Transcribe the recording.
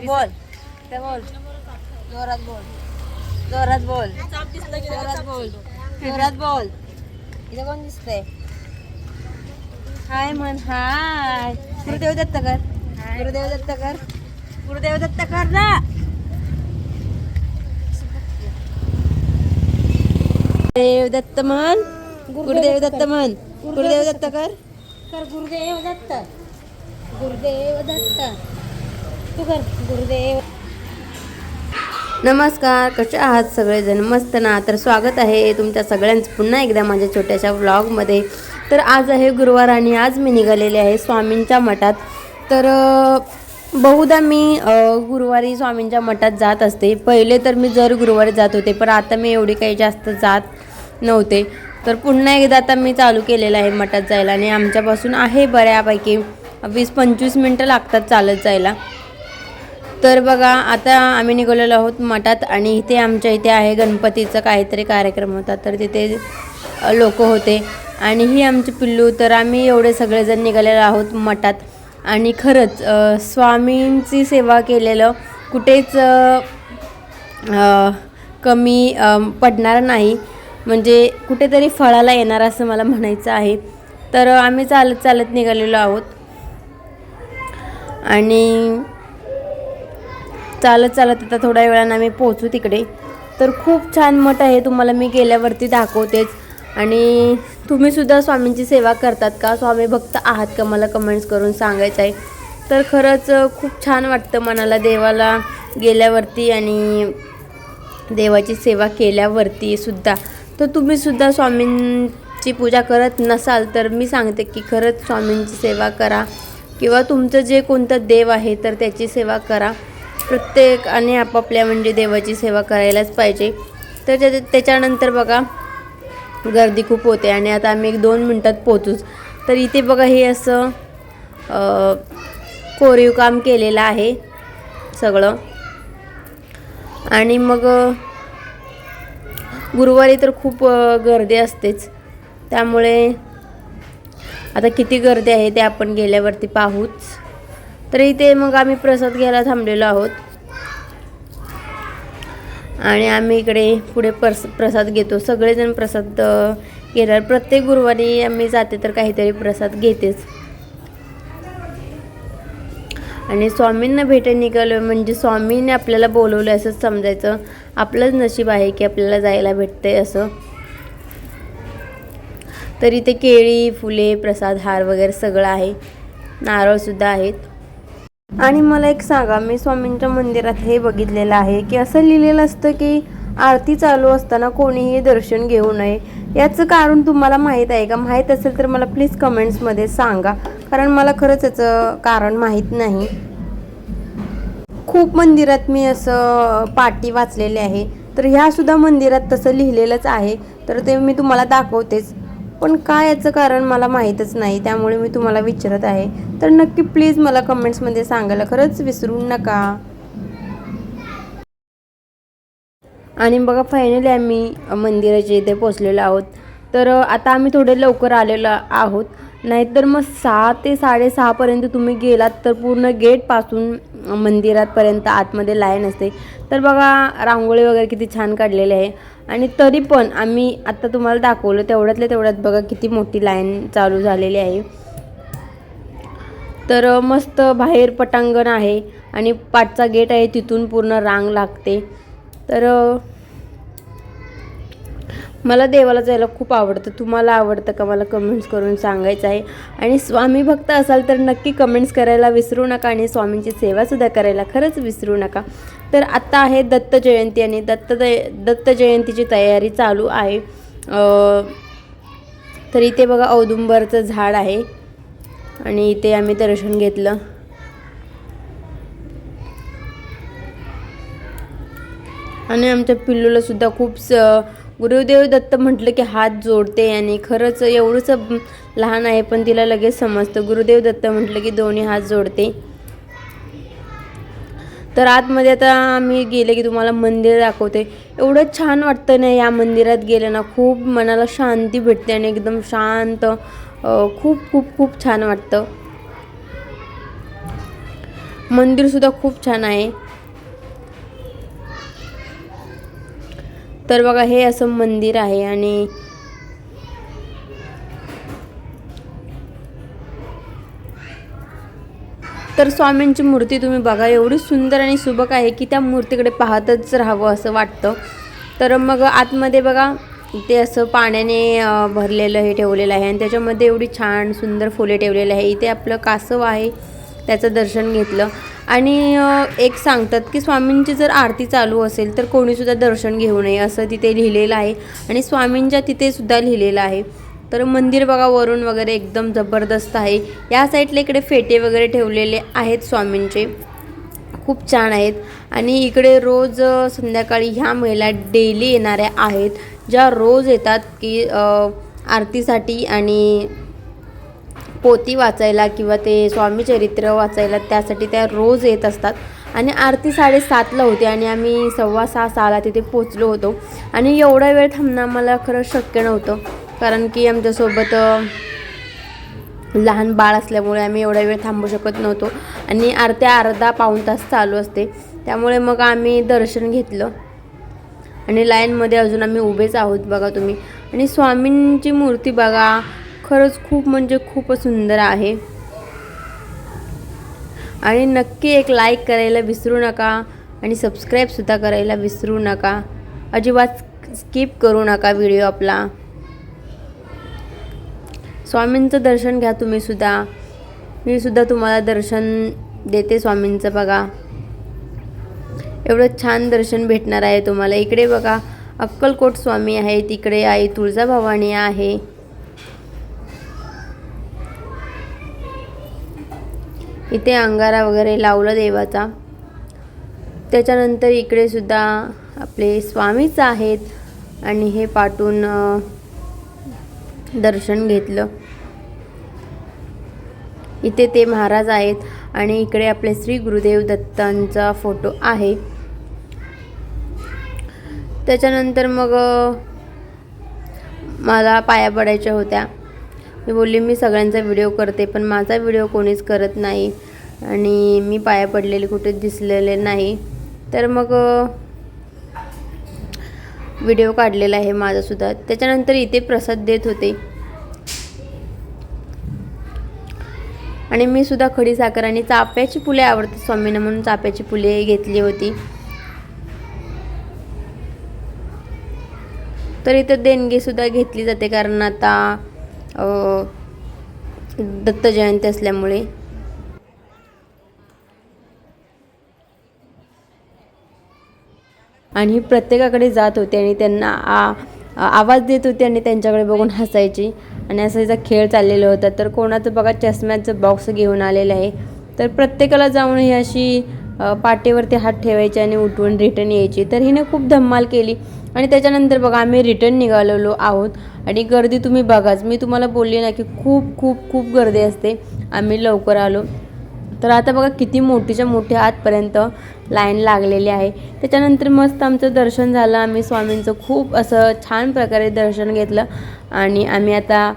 बोल. इथं बोल. जोरात बोल. जोरात बोल. जोरात बोल. जोरात बोल. इथं कोण दिसतंय? हाय म्हण हाय. गुरुदेव दत्तकर. गुरुदेव दत्तकर. गुरुदेव दत्तकर ना. देव दत्त म्हण. गुरुदेव दत्त म्हण. गुरुदेव दत्तकर. कर गुरुदेव दत्त. गुरुदेव दत्त. तू कर गुरुदेव. नमस्कार कसे आहात सगळेजण? मस्त ना? तर स्वागत आहे तुमच्या सगळ्यांचं पुन्हा एकदा माझ्या छोट्याशा व्लॉगमध्ये तर आज आहे गुरुवार आणि आज मी निघालेले आहे स्वामींच्या मठात. तर बहुधा मी गुरुवारी स्वामींच्या मठात जात असते. पहिले तर मी जर गुरुवारी जात होते पण आता मी एवढी काही जास्त जात नव्हते. तर पुन्हा एकदा आता मी चालू केलेलं आहे मठात जायला आणि आमच्यापासून आहे बऱ्यापैकी वीस पंचवीस मिनटं लागतात चालत जायला. तर बघा आता आम्ही निघालेलो आहोत मठात आणि इथे आमच्या इथे आहे गणपतीचा काहीतरी कार्यक्रम होता. तर तिथे लोक होते. आणि ही आमची पिल्लू तर आम्ही एवढे सगळेजण निघालेलो आहोत मठात. आणि खरंच स्वामींची सेवा केलेलं कुठेच कमी पडणार नाही. म्हणजे कुठेतरी फळाला येणार असं मला म्हणायचं आहे. तर आम्ही चालत चालत निघालेलो आहोत. आणि चालत चालत आता थोड्या वेळानं आम्ही पोहोचू तिकडे. तर खूप छान मठ आहे तुम्हाला मी गेल्यावरती दाखवतेच. आणि तुम्हीसुद्धा स्वामींची सेवा करतात का? स्वामी भक्त आहात का? मला कमेंट्स करून सांगायचं आहे तर खरंच खूप छान वाटतं मनाला देवाला गेल्यावरती आणि देवाची सेवा केल्यावरती सुद्धा. तर तुम्हीसुद्धा स्वामींची पूजा करत नसाल तर मी सांगते की खरंच स्वामींची सेवा करा. किंवा तुमचं जे कोणतं देव आहे तर त्याची सेवा करा. प्रत्येकाने आपापल्या म्हणजे देवाची सेवा करायलाच पाहिजे. तर त्याच्यानंतर बघा गर्दी खूप होते आणि आता आम्ही एक दोन मिनटात पोहोचूच. तर इथे बघा हे असं कोरीव काम केलेलं आहे सगळं. आणि मग गुरुवारी तर खूप गर्दी असतेच. त्यामुळे आता किती गर्दी आहे ते आपण गेल्यावरती पाहूच. तर इथे मग आम्ही प्रसाद घ्यायला थांबलेलो आहोत. आणि आम्ही इकडे पुढे प्रस प्रसाद घेतो. सगळेजण प्रसाद घेणार. प्रत्येक गुरुवारी आम्ही जाते तर काहीतरी प्रसाद घेतेच. आणि स्वामींना भेटायला निघालो म्हणजे स्वामींनी आपल्याला बोलवलं असंच समजायचं. आपलंच नशीब आहे की आपल्याला जायला भेटतंय असं. तर इथे केळी फुले प्रसाद हार वगैरे सगळं आहे. नारळसुद्धा आहेत. आणि मला एक सांगा मी स्वामींच्या मंदिरात हे बघितलेलं आहे की असं लिहिलेलं असतं की आरती चालू असताना कोणीही दर्शन घेऊ नये. याचं कारण तुम्हाला माहीत आहे का? माहीत असेल तर मला प्लीज कमेंट्समध्ये सांगा. कारण मला खरंच याचं कारण माहीत नाही. खूप मंदिरात मी असं पाटी वाचलेले आहे. तर ह्यासुद्धा मंदिरात तसं लिहिलेलंच आहे. तर ते मी तुम्हाला दाखवतेच. पण काय याचं कारण मला माहीतच नाही त्यामुळे मी तुम्हाला विचारत आहे. तर नक्की प्लीज मला कमेंट्समध्ये सांगायला खरंच विसरू नका. आणि बघा फायनली आम्ही मंदिराच्या इथे पोचलेलो आहोत. तर आता आम्ही थोडे लवकर आलेलो आहोत. नाहीतर मग सहा ते साडेसहापर्यंत तुम्ही गेलात तर पूर्ण गेटपासून मंदिरातपर्यंत आतमध्ये लाईन असते. तर बघा रांगोळी वगैरे किती छान काढलेली आहे. आणि तरी पण आम्ही आत्ता तुम्हाला दाखवलं तेवढ्यातल्या तेवढ्यात बघा किती मोठी लाईन चालू झालेली आहे. तर मस्त बाहेर पटांगण आहे आणि पाठचा गेट आहे तिथून पूर्ण रांग लागते. तर मला देवाला जायला खूप आवडतं. तुम्हाला आवडतं का मला कमेंट्स करून सांगायचं आहे? आणि स्वामी भक्त असाल तर नक्की कमेंट्स करायला विसरू नका आणि स्वामींची सेवासुद्धा करायला खरंच विसरू नका. तर आत्ता आहे दत्त जयंती आणि दत्त दत्त जयंतीची तयारी चालू आहे. तर इथे बघा औदुंबरचं झाड आहे. आणि इथे आम्ही दर्शन घेतलं. आणि आमच्या पिल्लूला सुद्धा खूप स गुरुदेव दत्त म्हटलं की हात जोडते आणि खरंच एवढंच लहान आहे पण तिला लगेच समजतं. गुरुदेव दत्त म्हटलं की दोन्ही हात जोडते. तर आतमध्ये आता आम्ही गेले की तुम्हाला मंदिर दाखवते. एवढं छान वाटतं ना या मंदिरात गेलं ना खूप मनाला शांती भेटते आणि एकदम शांत खूप खूप खूप छान वाटतं. मंदिरसुद्धा खूप छान आहे. तर बघा हे असं मंदिर आहे आणि तर स्वामींची मूर्ती तुम्ही बघा एवढी सुंदर आणि सुबक आहे की त्या मूर्तीकडे पाहतच राहावं असं वाटतं. तर मग आतमध्ये बघा ते असं पाण्याने भरलेलं हे ठेवलेलं आहे आणि त्याच्यामध्ये एवढी छान सुंदर फुले ठेवलेली आहे. इथे आपलं कासव आहे त्याचं दर्शन घेतलं. आणि एक सांगतात की स्वामींची जर आरती चालू असेल तर कोणीसुद्धा दर्शन घेऊ नये असं तिथे लिहिलेलं आहे. आणि स्वामींच्या तिथेसुद्धा लिहिलेलं आहे. तर मंदिर बघा वरून वगैरे एकदम जबरदस्त आहे. या साईडला इकडे फेटे वगैरे ठेवलेले आहेत स्वामींचे. खूप छान आहेत. आणि इकडे रोज संध्याकाळी ह्या महिला डेली येणाऱ्या आहेत. ज्या रोज येतात की आरतीसाठी आणि पोती वाचायला किंवा ते स्वामी चरित्र वाचायला त्यासाठी त्या रोज येत असतात. आणि आरती साडेसातला होती आणि आम्ही सव्वा सहा सहाला तिथे पोचलो होतो. आणि एवढा वेळ थांबणं आम्हाला खरं शक्य नव्हतं. कारण की आमच्यासोबत लहान बाळ असल्यामुळे आम्ही एवढा वेळ थांबू शकत नव्हतो. आणि आरत्या अर्धा पाऊण तास चालू असते. त्यामुळे मग आम्ही दर्शन घेतलं. आणि लाईनमध्ये अजून आम्ही उभेच आहोत बघा तुम्ही. आणि स्वामींची मूर्ती बघा. खरंच खूप म्हणजे खूपच सुंदर आहे. आणि नक्की एक लाईक करायला विसरू नका आणि सबस्क्राईबसुद्धा करायला विसरू नका. अजिबात स्किप करू नका व्हिडिओ आपला. स्वामींचं दर्शन घ्या तुम्ही सुद्धा. मी सुद्धा तुम्हाला दर्शन देते स्वामींचं बघा. एवढं छान दर्शन भेटणार आहे तुम्हाला. इकडे बघा अक्कलकोट स्वामी आहे तिकडे आई तुळजाभवानी आहे. इथे अंगारा वगैरे लावला देवाचा. त्याच्यानंतर इकडे सुद्धा आपले स्वामीच आहेत आणि हे पाठून दर्शन घेतलं. इथे ते महाराज आहेत आणि इकडे आपले श्री गुरुदेव दत्तांचा फोटो आहे. त्याच्यानंतर मग मला पाया पडायच्या होत्या. मी बोलली मी सगळ्यांचा व्हिडिओ करते पण माझा व्हिडिओ कोणीच करत नाही आणि मी पाया पडलेले कुठे दिसलेले नाही. तर मग व्हिडिओ काढलेला आहे माझासुद्धा. त्याच्यानंतर इथे प्रसाद देत होते. आणि मी सुद्धा खडी साखर आणि चाफ्याची फुले आवडतात स्वामींना म्हणून चाफ्याची फुले घेतली होती. तर इथं देणगीसुद्धा घेतली जाते कारण आता दत्त जयंती असल्यामुळे. आणि प्रत्येकाकडे जात होते आणि त्यांना आ आवाज देत होते आणि त्यांच्याकडे बघून हसायची. आणि असायचा खेळ चाललेला होता. तर कोणाचं बघा चष्म्याचं बॉक्स घेऊन आलेलं आहे. तर प्रत्येकाला जाऊन ही अशी पाटेवरती पाठीवरती हात ठेवायचे आणि उठवून रिटर्न यायची. तर हिने खूप धम्माल केली. आणि त्याच्यानंतर बघा आम्ही रिटर्न निघालेलो आहोत. आणि गर्दी तुम्ही बघाच. मी तुम्हाला बोलली ना की खूप खूप खूप गर्दी असते. आम्ही लवकर आलो. तर आता बघा किती मोठीच्या मोठी आतपर्यंत लाईन लागलेली आहे. त्याच्यानंतर मस्त आमचं दर्शन झालं. आम्ही स्वामींचं खूप असं छान प्रकारे दर्शन घेतलं. आणि आम्ही आता